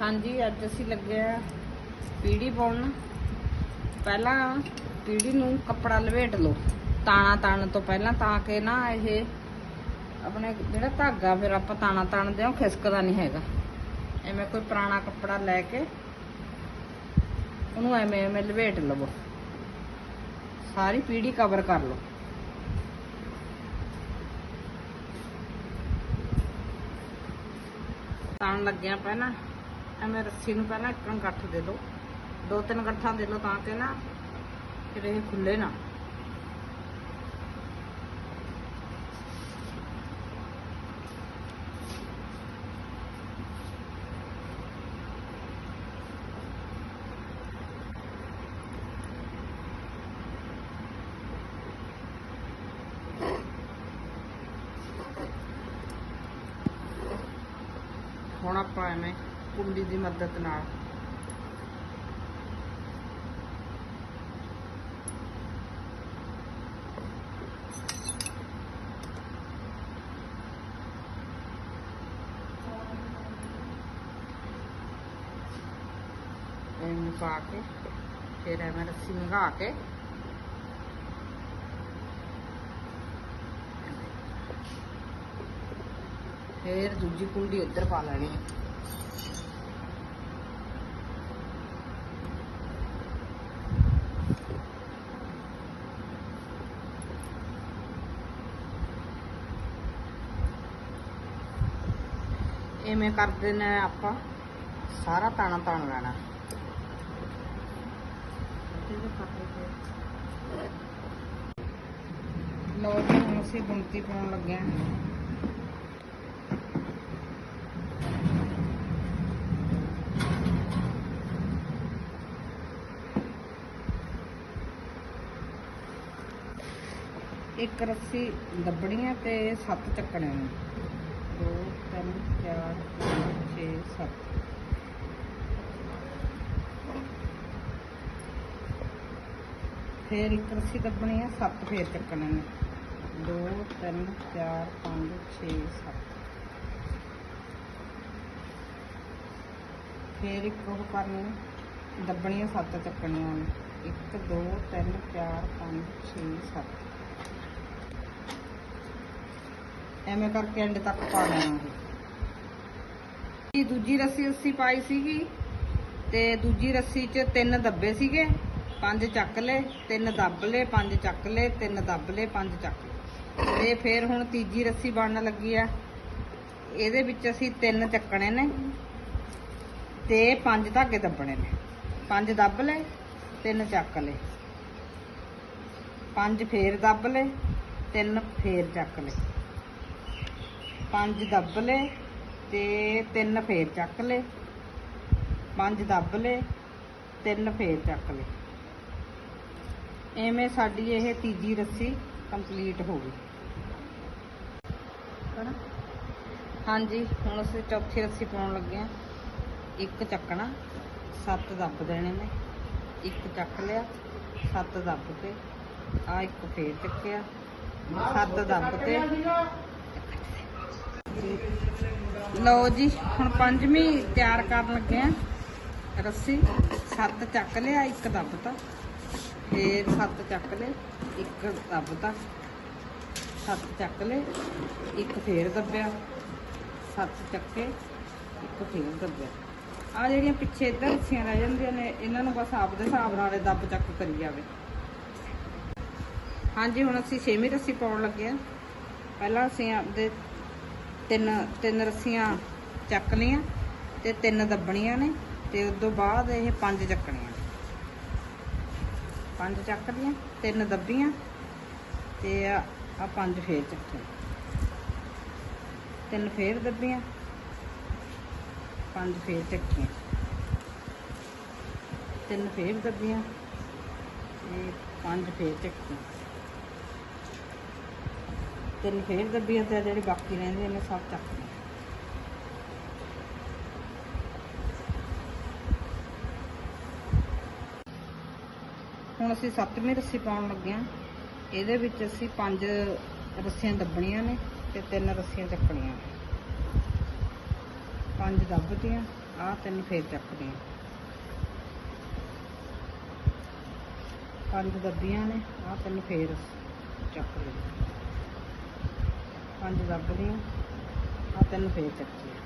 ਹਾਂਜੀ, ਅੱਜ ਅਸੀਂ ਲੱਗੇ ਆ ਪੀੜੀ ਪਾਉਣ। ਪਹਿਲਾਂ ਪੀੜੀ ਨੂੰ ਕੱਪੜਾ ਲਵੇਟ ਲਓ। ਤਾਣਾ ਤਾਣ ਤੋਂ ਪਹਿਲਾਂ ਤਾਂ ਕਿ ਨਾ ਇਹ ਆਪਣੇ ਜਿਹੜਾ ਧਾਗਾ ਫਿਰ ਆਪਾਂ ਤਾਣਾ ਤਾਣਦੇ ਆ ਉਹ ਖਿਸਕਦਾ ਨਹੀਂ ਹੈਗਾ। ਐਵੇਂ ਕੋਈ ਪੁਰਾਣਾ ਕੱਪੜਾ ਲੈ ਕੇ ਉਹਨੂੰ ਐਵੇਂ ਐਵੇਂ ਲਵੇਟ ਲਵੋ। ਸਾਰੀ ਪੀੜੀ ਕਵਰ ਕਰ ਲਓ। ਤਾਣ ਲੱਗਿਆ ਪਹਿਲਾਂ। ਐਵੇਂ ਰੱਸੀ ਨੂੰ ਪਹਿਲਾਂ ਇੱਕ ਗੱਠ ਦੇ ਲਓ ਦੋ ਤਿੰਨ ਗੱਠਾਂ ਦੇ ਲਓ ਤਾਂ ਕਿ ਨਾ ਫਿਰ ਇਹ ਖੁੱਲੇ ਨਾ। ਹੁਣ ਆਪਾਂ ਐਵੇਂ ਕੁੰਡੀ ਦੀ ਮਦਦ ਨਾਲ। ਐਵੇਂ ਪਾ ਕੇ, ਫਿਰ ਐਵੇਂ ਰੱਸੀ ਲੰਘਾ ਕੇ। ਫਿਰ ਦੂਜੀ ਕੁੰਡੀ ਇੱਧਰ ਪਾ ਲੈਣੀ। ਹੈ ਐਵੇਂ ਕਰਦੇ ਨੇ ਆਪਾਂ ਸਾਰਾ ਤਾਣਾ ਤਾਣ ਲੈਣਾ ਲੋ ਜੀ ਹੁਣ ਅਸੀਂ ਬੁਣਤੀ ਪਾਉਣ ਲੱਗੇ ਹਾਂ ਇੱਕ ਰੱਸੀ ਦੱਬਣੀ ਆ ਤੇ ਸੱਤ ਚੱਕਣੇ ਨੇ 2 3 4 5 6 7 ਫੇਰ ਇੱਕ ਰੱਸੀ ਦੱਬਣੀ ਆ, ਸੱਤ ਫੇਰ ਚੱਕਣੇ ਨੇ। 2 3 4 5 6 7 ਫੇਰ ਇੱਕ ਉਹ ਕਰਨੀ ਦੱਬਣੀਆਂ ਸੱਤ ਚੱਕਣੀਆਂ ਨੇ। 1 2 3 4 5 6 7 ਐਵੇਂ ਕਰਕੇ ਐਂਡ ਤੱਕ ਪਾ ਲੈਣਾ ਇਹ ਦੂਜੀ ਰੱਸੀ ਅਸੀਂ ਪਾਈ ਸੀਗੀ ਤੇ ਦੂਜੀ ਰੱਸੀ 'ਚ ਤਿੰਨ ਦੱਬੇ ਸੀਗੇ, ਪੰਜ ਚੱਕ ਲਏ, ਤਿੰਨ ਦੱਬ ਲਏ, ਪੰਜ ਚੱਕ ਲਏ, ਤਿੰਨ ਦੱਬ ਲਏ, ਪੰਜ ਚੱਕ ਲਏ। ਤੇ ਫਿਰ ਹੁਣ ਤੀਜੀ ਰੱਸੀ ਬਣਨ ਲੱਗੀ ਆ। ਇਹਦੇ ਵਿੱਚ ਅਸੀਂ ਤਿੰਨ ਚੱਕਣੇ ਨੇ ਤੇ ਪੰਜ ਧਾਗੇ ਦੱਬਣੇ ਨੇ। ਪੰਜ ਦੱਬ ਲਏ, ਤਿੰਨ ਚੱਕ ਲਏ। ਪੰਜ ਫੇਰ ਦੱਬ ਲਏ, ਤਿੰਨ ਫੇਰ ਚੱਕ ਲਏ। ਪੰਜ ਦੱਬ ਲਏ ਤੇ ਤਿੰਨ ਫੇਰ ਚੱਕ ਲਏ ਪੰਜ ਦੱਬ ਲਏ ਤਿੰਨ ਫੇਰ ਚੱਕ ਲਏ ਐਵੇਂ ਸਾਡੀ ਇਹ ਤੀਜੀ ਰੱਸੀ ਕੰਪਲੀਟ ਹੋ ਗਈ। ਹਨਾ? ਹਾਂਜੀ, ਹੁਣ ਅਸੀਂ ਚੌਥੀ ਰੱਸੀ ਪਾਉਣ ਲੱਗੇ ਆ ਇੱਕ ਚੱਕਣਾ, ਸੱਤ ਦੱਬ ਦੇਣੇ ਨੇ। ਇੱਕ ਚੱਕ ਲਿਆ, ਸੱਤ ਦੱਬ ਤੇ। ਆ ਇੱਕ ਫੇਰ ਚੱਕਿਆ। ਸੱਤ ਦੱਬ ਤੇ। ਲਓ ਜੀ, ਹੁਣ ਪੰਜਵੀਂ ਤਿਆਰ ਕਰਨ ਲੱਗੇ ਆ ਰੱਸੀ, ਸੱਤ ਚੱਕ ਲਿਆ, ਇੱਕ ਦੱਬਤਾ ਫੇਰ ਸੱਤ ਚੱਕ ਲਏ, ਇੱਕ ਦੱਬਤਾ ਸੱਤ ਚੱਕ ਲਏ, ਇੱਕ ਫੇਰ ਦੱਬਿਆ। ਸੱਤ ਚੱਕੇ, ਇੱਕ ਫੇਰ ਦੱਬਿਆ। ਆ ਜਿਹੜੀਆਂ ਪਿੱਛੇ ਇੱਧਰ ਰੱਸੀਆਂ ਰਹਿ ਜਾਂਦੀਆਂ ਨੇ, ਇਹਨਾਂ ਨੂੰ ਬਸ ਆਪਦੇ ਹਿਸਾਬ ਨਾਲ ਦੱਬ ਚੱਕ ਕਰੀ ਜਾਵੇ। ਹਾਂਜੀ, ਹੁਣ ਅਸੀਂ ਛੇਵੀਂ ਰੱਸੀ ਪਾਉਣ ਲੱਗੇ ਆ ਪਹਿਲਾਂ ਅਸੀਂ ਆਪਦੇ ਤਿੰਨ ਤਿੰਨ ਰੱਸੀਆਂ ਚੱਕ ਲਈਆਂ ਤੇ ਤਿੰਨ ਦੱਬਣੀਆਂ ਨੇ ਤੇ ਉਸ ਤੋਂ ਬਾਅਦ ਇਹ ਪੰਜ ਚੱਕਣੀਆਂ। ਪੰਜ ਚੱਕ ਲੀਆਂ, ਤਿੰਨ ਦੱਬੀਆਂ ਤੇ ਆ ਪੰਜ ਫੇਰ ਚੱਕੀਆਂ। ਤਿੰਨ ਫੇਰ ਦੱਬੀਆਂ, ਪੰਜ ਫੇਰ ਚੱਕੀਆਂ। ਤਿੰਨ ਫੇਰ ਦੱਬੀਆਂ ਤੇ ਪੰਜ ਫੇਰ ਚੱਕੀਆਂ। ਤਿੰਨ ਫੇਰ ਦੱਬੀਆਂ ਤੇ ਜਿਹੜੇ ਬਾਕੀ ਰਹਿੰਦੇ ਨੇ ਸਭ ਚੱਕ ਲਏ। ਹੁਣ ਅਸੀਂ ਸੱਤਵੀਂ ਰੱਸੀ ਪਾਉਣ ਲੱਗੇ ਹਾਂ। ਇਹਦੇ ਵਿੱਚ ਅਸੀਂ ਪੰਜ ਰੱਸੀਆਂ ਦੱਬਣੀਆਂ ਨੇ ਤੇ ਤਿੰਨ ਰੱਸੀਆਂ ਚੱਕਣੀਆਂ ਨੇ। ਪੰਜ ਦੱਬਦੀਆਂ ਆ ਤਿੰਨ ਫੇਰ ਚੱਕਦੀਆਂ ਪੰਜ ਦੱਬੀਆਂ ਨੇ ਆ ਤਿੰਨ ਫੇਰ ਚੱਕ ਲਏ। ਪੰਜ ਦੱਬ ਲਈਆਂ ਆ ਤਿੰਨ ਫੇਰ ਚੱਕੀਆਂ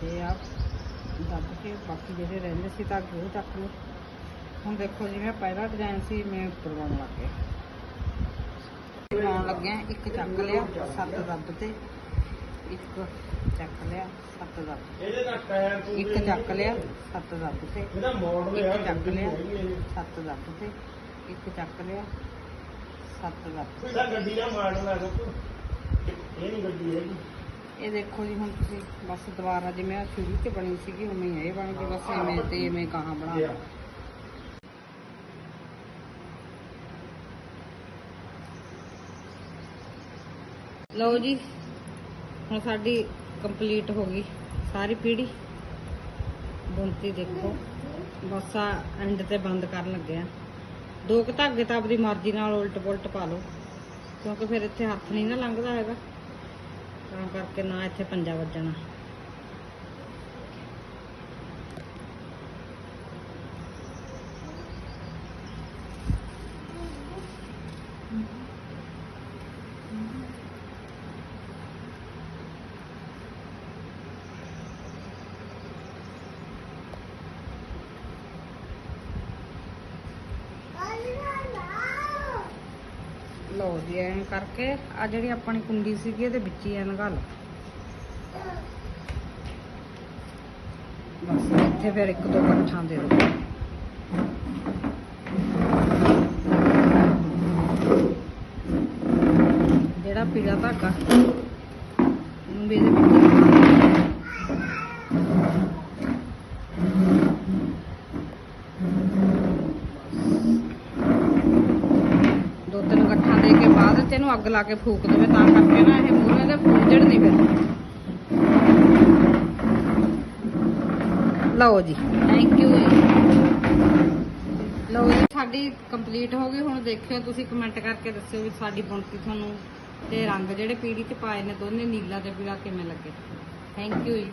ਤੇ ਆ ਦੱਬ ਕੇ ਬਾਕੀ ਜਿਹੜੇ ਰਹਿੰਦੇ ਸੀ ਤਾਂ ਉਹ ਚੱਕ ਲਏ ਹੁਣ ਦੇਖੋ ਜਿਵੇਂ ਪਹਿਲਾ ਡਿਜ਼ਾਈਨ ਸੀ ਮੈਂ ਉੱਪਰ ਪਾਉਣ ਲੱਗ ਗਿਆ। ਪਾਉਣ ਲੱਗਿਆ ਇੱਕ ਚੱਕ ਲਿਆ ਸੱਤ ਦੱਬ ਤੇ। ਇੱਕ ਚੱਕ ਲਿਆ ਸੱਤ ਦੱਬ। ਇਹਦੇ ਨਾਲ ਟਾਇਰ ਤੋਂ ਇੱਕ ਚੱਕ ਲਿਆ ਸੱਤ ਦੱਬ ਤੇ। ਇੱਕ ਚੱਕ ਲਿਆ ਸੱਤ ਦੱਬ ਤੇ। ਇੱਕ ਚੱਕ ਲਿਆ ਸੱਤ ਦੱਬ ਇਹਦਾ ਗੱਡੀ ਦਾ ਮਾਡਲ ਹੈ ਦੇਖੋ ਇਹ ਨਹੀਂ ਗੱਡੀ ਹੈਗੀ। ਇਹ ਦੇਖੋ ਜੀ ਹੁਣ ਤੁਸੀਂ ਬਸ ਦੁਬਾਰਾ ਜਿਵੇਂ ਆਹ ਸ਼ੁਰੂ ਤੇ ਬਣੀ ਸੀਗੀ ਉਵੇਂ ਹੀ ਇਹ ਬਣ ਗਈ ਬਸ ਐਵੇਂ ਤੇ ਐਵੇਂ ਕਹਾਂ ਬਣਾ ਲਿਆ। ਲਓ ਜੀ ਹੁਣ ਸਾਡੀ ਕੰਪਲੀਟ ਹੋ ਗਈ ਸਾਰੀ ਪੀੜੀ ਬੁਣਤੀ ਦੇਖੋ ਬਸ ਆ ਐਂਡ ਤੇ ਬੰਦ ਕਰਨ ਲੱਗੇ ਆ। ਦੋ ਕੁ ਧਾਗੇ ਤਾਂ ਆਪਣੀ ਮਰਜ਼ੀ ਨਾਲ ਉਲਟ ਪੁਲਟ ਪਾ ਲਓ। ਕਿਉਂਕਿ ਫਿਰ ਇੱਥੇ ਹੱਥ ਨਹੀਂ ਨਾ ਲੰਘਦਾ ਹੈਗਾ। ਤਾਂ ਕਰਕੇ ਨਾ ਇੱਥੇ ਪੰਜਾ ਵੱਜਣਾ। ਲਓ ਜੀ, ਐਂ ਕਰਕੇ ਆ ਜਿਹੜੀ ਆਪਣੀ ਕੁੰਡੀ ਸੀਗੀ, ਇਹਦੇ ਵਿੱਚ ਹੀ ਐ ਲਗਾ ਲਓ ਬਸ, ਇੱਥੇ ਫਿਰ ਇੱਕ ਦੋ ਇਕੱਠਾਂ ਦੇ ਦਿਓ। ਜਿਹੜਾ ਪੀਲਾ ਧਾਗਾ ਉਹਨੂੰ ਵੀ ਇਹਦੇ ਵਿੱਚ ਹੀ ਲਗਾ ਦਿਓ। ਦੋ ਤਿੰਨ ਗੱਠਾਂ ਦੇ ਕੇ ਬਾਅਦ ਚ ਇਹਨੂੰ ਅੱਗ ਲਾ ਕੇ ਫੂਕ ਦੇਵੇ ਤਾਂ ਕਰਕੇ ਨਾ ਇਹ ਮੂਹਰੇ ਦੇ ਫੂਜੜ ਨਹੀਂ ਫਿਰ। ਲਓ ਜੀ। ਥੈਂਕ ਯੂ ਲਓ ਜੀ ਸਾਡੀ ਕੰਪਲੀਟ ਹੋ ਗਈ। ਹੁਣ ਦੇਖਿਓ ਤੁਸੀਂ ਕਮੈਂਟ ਕਰਕੇ ਦੱਸਿਓ ਵੀ ਸਾਡੀ ਬੁਣਤੀ ਤੁਹਾਨੂੰ ਤੇ ਰੰਗ ਜਿਹੜੇ ਪੀੜੀ ਚ ਪਾਏ ਨੇ ਦੋਨੇ ਨੀਲਾ ਤੇ ਪੀਲਾ ਕਿਵੇਂ ਲੱਗੇ। ਥੈਂਕ ਯੂ ਜੀ।